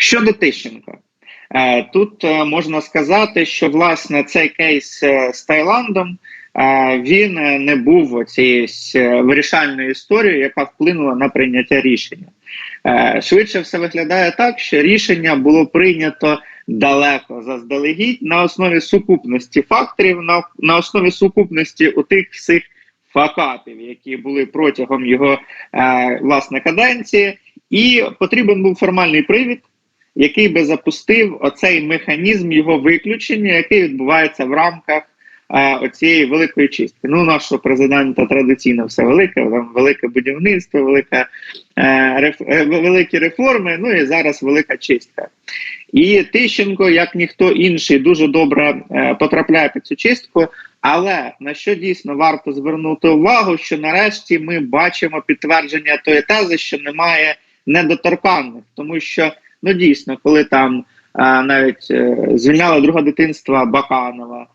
Щодо Тищенка, е, тут е, можна сказати, що власне цей кейс е, з Таїландом він не був цією вирішальною історією, яка вплинула на прийняття рішення. Швидше все виглядає так, що рішення було прийнято далеко заздалегідь на основі сукупності факторів, на, на основі сукупності у тих всіх факапів, які були протягом його е, власне каденції, і потрібен був формальний привід, який би запустив оцей механізм його виключення, який відбувається в рамках е, оцієї великої чистки. Ну, нашого президента традиційно все велике, там велике будівництво, велика, е, реф, е, великі реформи, ну і зараз велика чистка. І Тищенко, як ніхто інший, дуже добре е, потрапляє під цю чистку. Але на що дійсно варто звернути увагу, що нарешті ми бачимо підтвердження тої тези, що немає недоторканних, тому що ну дійсно, коли там а, навіть е, звільняли друге дитинства Баканова,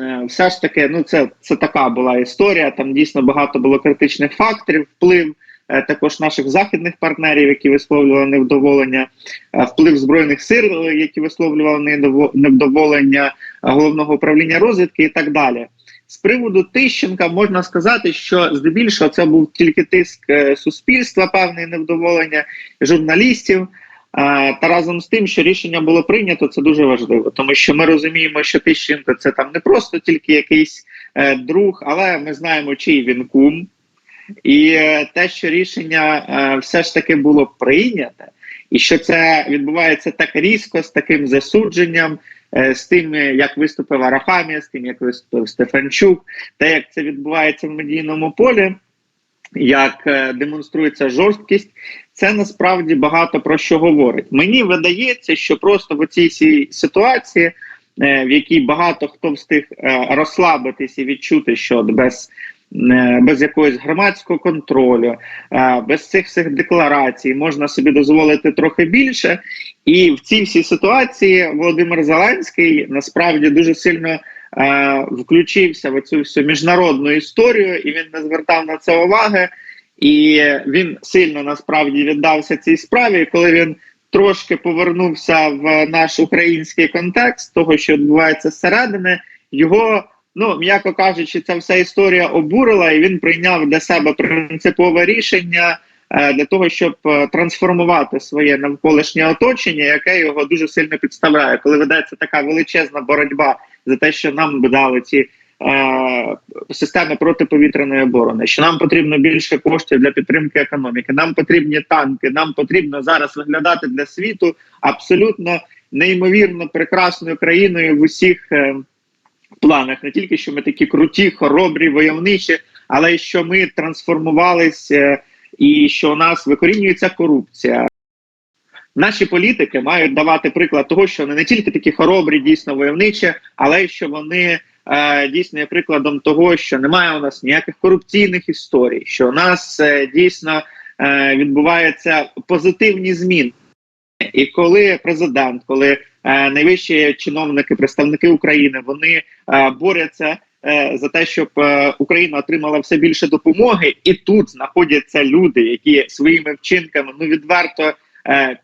е, все ж таки, ну це, це така була історія. Там дійсно багато було критичних факторів, вплив. е, Також наших західних партнерів, які висловлювали невдоволення, е, вплив збройних сил, е, які висловлювали невдоволення головного управління розвідки, і так далі. З приводу Тищенка можна сказати, що здебільшого це був тільки тиск суспільства, певне невдоволення журналістів. Та разом з тим, що рішення було прийнято, це дуже важливо, тому що ми розуміємо, що Тищенко це там не просто тільки якийсь е, друг, але ми знаємо, чий він кум. І е, те, що рішення е, все ж таки було прийняте, і що це відбувається так різко, з таким засудженням, е, з тим, як виступив Арахамія, з тим, як виступив Стефанчук, те, як це відбувається в медійному полі, як е, демонструється жорсткість, це насправді багато про що говорить. Мені видається, що просто в цій ситуації, е, в якій багато хто встиг е, розслабитись і відчути, що от без. е, Без якогось громадського контролю, без цих всіх декларацій можна собі дозволити трохи більше. І в цій всій ситуації Володимир Зеленський насправді дуже сильно включився в цю всю міжнародну історію, і він не звертав на це уваги. І він сильно насправді віддався цій справі. Коли він трошки повернувся в наш український контекст, того що відбувається зсередини, його. Ну, м'яко кажучи, ця вся історія обурила, і він прийняв для себе принципове рішення е, для того, щоб е, трансформувати своє навколишнє оточення, яке його дуже сильно підставляє, коли ведеться така величезна боротьба за те, що нам дали ці системи протиповітряної оборони, що нам потрібно більше коштів для підтримки економіки, нам потрібні танки, нам потрібно зараз виглядати для світу абсолютно неймовірно прекрасною країною в усіх. Е, планах не тільки що ми такі круті, хоробрі, войовничі, але й що ми трансформувалися і що у нас викорінюється корупція. Наші політики мають давати приклад того, що вони не тільки такі хоробрі, дійсно войовничі, але й що вони е, дійсно є прикладом того, що немає у нас ніяких корупційних історій, що у нас е, дійсно е, відбуваються позитивні зміни. І коли президент, коли найвищі чиновники, представники України, вони е, борються за те, щоб Україна отримала все більше допомоги, і тут знаходяться люди, які своїми вчинками ну відверто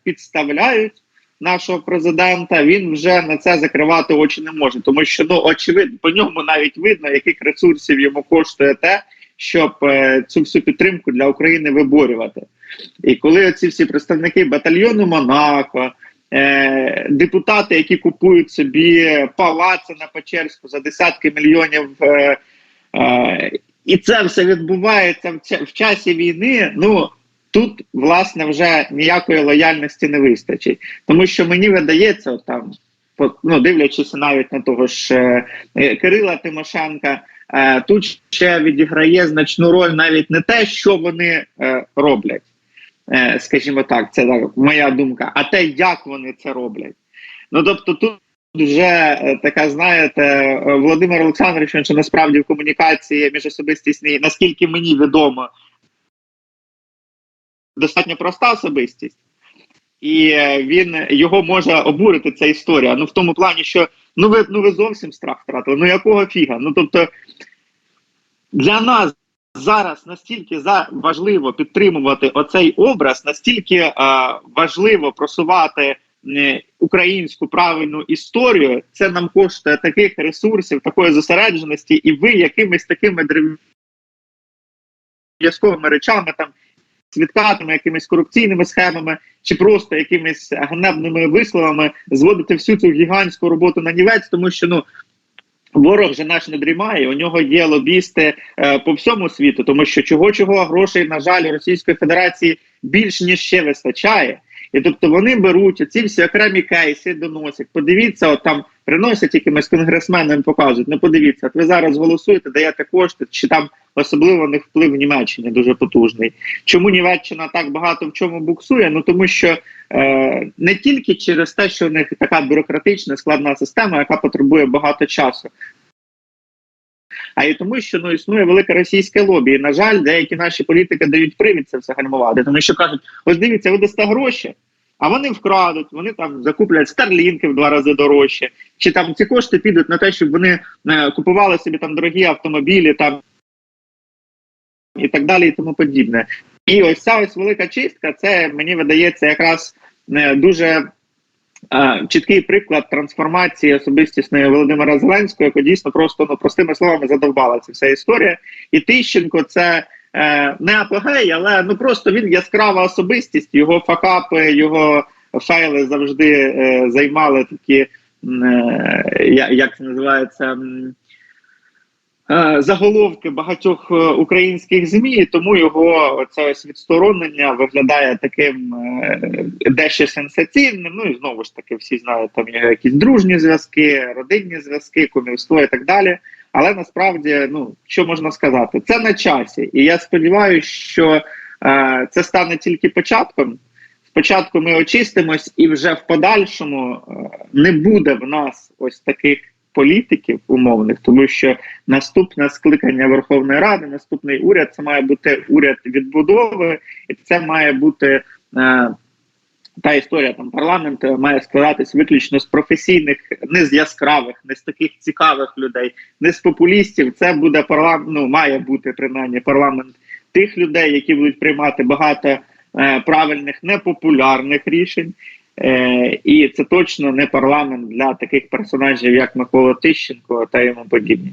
підставляють нашого президента. Він вже на це закривати очі не може, тому що ну очевидно по ньому навіть видно, яких ресурсів йому коштує те, щоб е, цю всю підтримку для України виборювати. І коли ці всі представники батальйону Монако, е, депутати, які купують собі палаци на Печерську за десятки мільйонів, е, е, і це все відбувається в, в часі війни. Ну тут власне вже ніякої лояльності не вистачить, тому що мені видається, там ну, дивлячись навіть на того ж е, е, Кирила Тимошенка. Е, Тут ще відіграє значну роль навіть не те, що вони роблять, скажімо так, це так, моя думка, а те, як вони це роблять. Ну тобто, тут вже така, знаєте, Володимир Олександрович, ще насправді в комунікації між міжособистісній, наскільки мені відомо, достатньо проста особистість. І е, він його може обурити ця історія. Ну в тому плані, що ну ви ну ви зовсім страх втратили. Ну якого фіга? Ну тобто для нас зараз настільки за важливо підтримувати оцей образ, настільки е, важливо просувати е, українську правильну історію, це нам коштує таких ресурсів, такої зосередженості, і ви якимись такими дріб'язковими речами там. Свідкатими якимись корупційними схемами чи просто якимись ганебними висловами зводити всю цю гігантську роботу на нівець, тому що ну ворог же наш не дрімає. У нього є лобісти е, по всьому світу, тому що чого чого грошей на жаль Російської Федерації більш ніж ще вистачає. І тобто вони беруть ці всі окремі кейси, доносять. Подивіться, от там приносять якимось конгресменам, показують. Ну подивіться, от ви зараз голосуєте, даєте кошти, чи там особливо них вплив в Німеччині дуже потужний. Чому Німеччина так багато в чому буксує? Ну тому що е, не тільки через те, що в них така бюрократична складна система, яка потребує багато часу. А й тому, що ну існує велике російське лобі. І, на жаль, деякі наші політики дають привід це все гальмувати, тому що кажуть: ось дивіться, ви дасте гроші, а вони вкрадуть, вони там закуплять старлінки в два рази дорожче, чи там ці кошти підуть на те, щоб вони е, купували собі там дорогі автомобілі, там і так далі, і тому подібне. І ось ця ось велика чистка, це мені видається якраз е, дуже е, чіткий приклад трансформації особистісної Володимира Зеленського, яка дійсно просто ну, простими словами задовбала ця вся історія. І Тищенко це е, не апогей, але ну просто він яскрава особистість, його факапи, його файли завжди е, займали такі, е, як це називається. Е, заголовки багатьох е, українських змі, тому його це ось відсторонення виглядає таким е, дещо сенсаційним. Ну і знову ж таки, всі знають там його якісь дружні зв'язки, родинні зв'язки, кумівство і так далі. Але насправді, ну що можна сказати, це на часі, і я сподіваюся, що е, це стане тільки початком. Спочатку ми очистимось, і вже в подальшому е, не буде в нас ось таких політиків умовних, тому що наступне скликання Верховної Ради, наступний уряд це має бути уряд відбудови, і це має бути е, та історія там парламенту має складатись виключно з професійних, не з яскравих, не з таких цікавих людей, не з популістів. Це буде парламент, ну має бути принаймні парламент тих людей, які будуть приймати багато е, правильних непопулярних рішень. Е, І це точно не парламент для таких персонажів, як Микола Тищенко та йому подібні.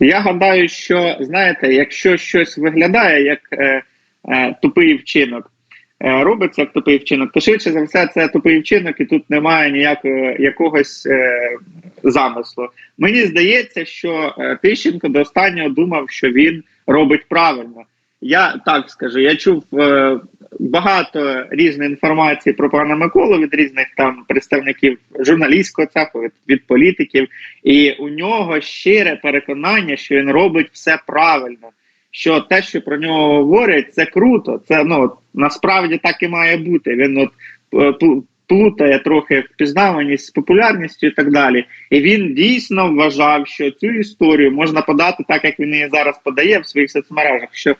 Я гадаю, що знаєте, якщо щось виглядає як е, е, тупий вчинок, е, робиться як тупий вчинок, то швидше за все це тупий вчинок, і тут немає ніякого якогось е, замислу. Мені здається, що е, Тищенко до останнього думав, що він робить правильно. Я так скажу, я чув е, багато різної інформації про пана Миколу від різних там представників журналістського цеху, від, від політиків, і у нього щире переконання, що він робить все правильно. Що те, що про нього говорять, це круто. Це ну насправді так і має бути. Він от е, плутає трохи впізнаваність з популярністю і так далі. І він дійсно вважав, що цю історію можна подати так, як він її зараз подає в своїх соцмережах. що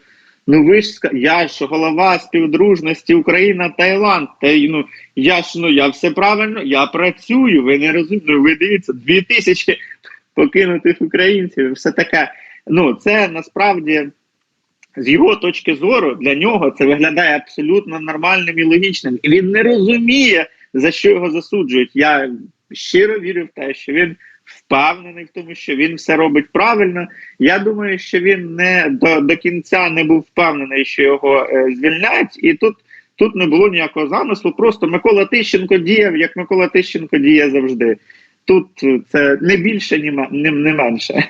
Ну ви ж я ж голова співдружності Україна Таїланд. Та ну я ж ну я все правильно, я працюю. Ви не розумієте, ви дивіться, дві тисячі покинутих українців. Все таке. Ну це насправді з його точки зору для нього це виглядає абсолютно нормальним і логічним. І він не розуміє за що його засуджують. Я щиро вірю в те, що він впевнений в тому, що він все робить правильно. Я думаю, що він не до до кінця не був впевнений, що його е, звільняють, і тут тут не було ніякого замислу. Просто Микола Тищенко діяв, як Микола Тищенко діє завжди. Тут е, це не більше, ні, ні, не менше.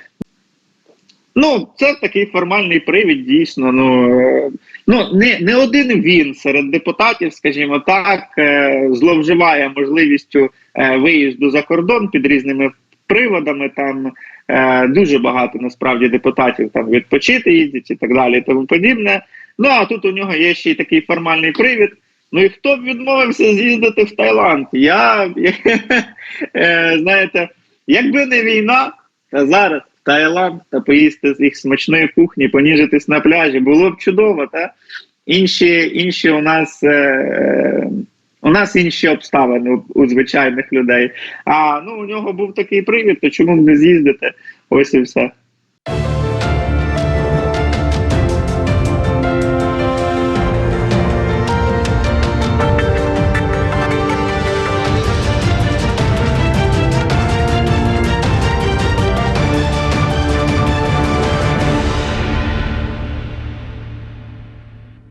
Ну, це такий формальний привід, дійсно. Ну е, ну не не один він серед депутатів, скажімо так, е, зловживає можливістю виїзду за кордон під різними приводами. Там е, дуже багато насправді депутатів там відпочити їздять і так далі, і тому подібне. Ну а тут у нього є ще й такий формальний привід. Ну і хто б відмовився з'їздити в Таїланд? Я е, знаєте, якби не війна, та зараз Таїланд та поїсти з їх смачної кухні, поніжитись на пляжі, було б чудово, та інші інші у нас. Е, у нас інші обставини у, звичайних людей. А ну у нього був такий привід, то чому не з'їздити? Ось і все.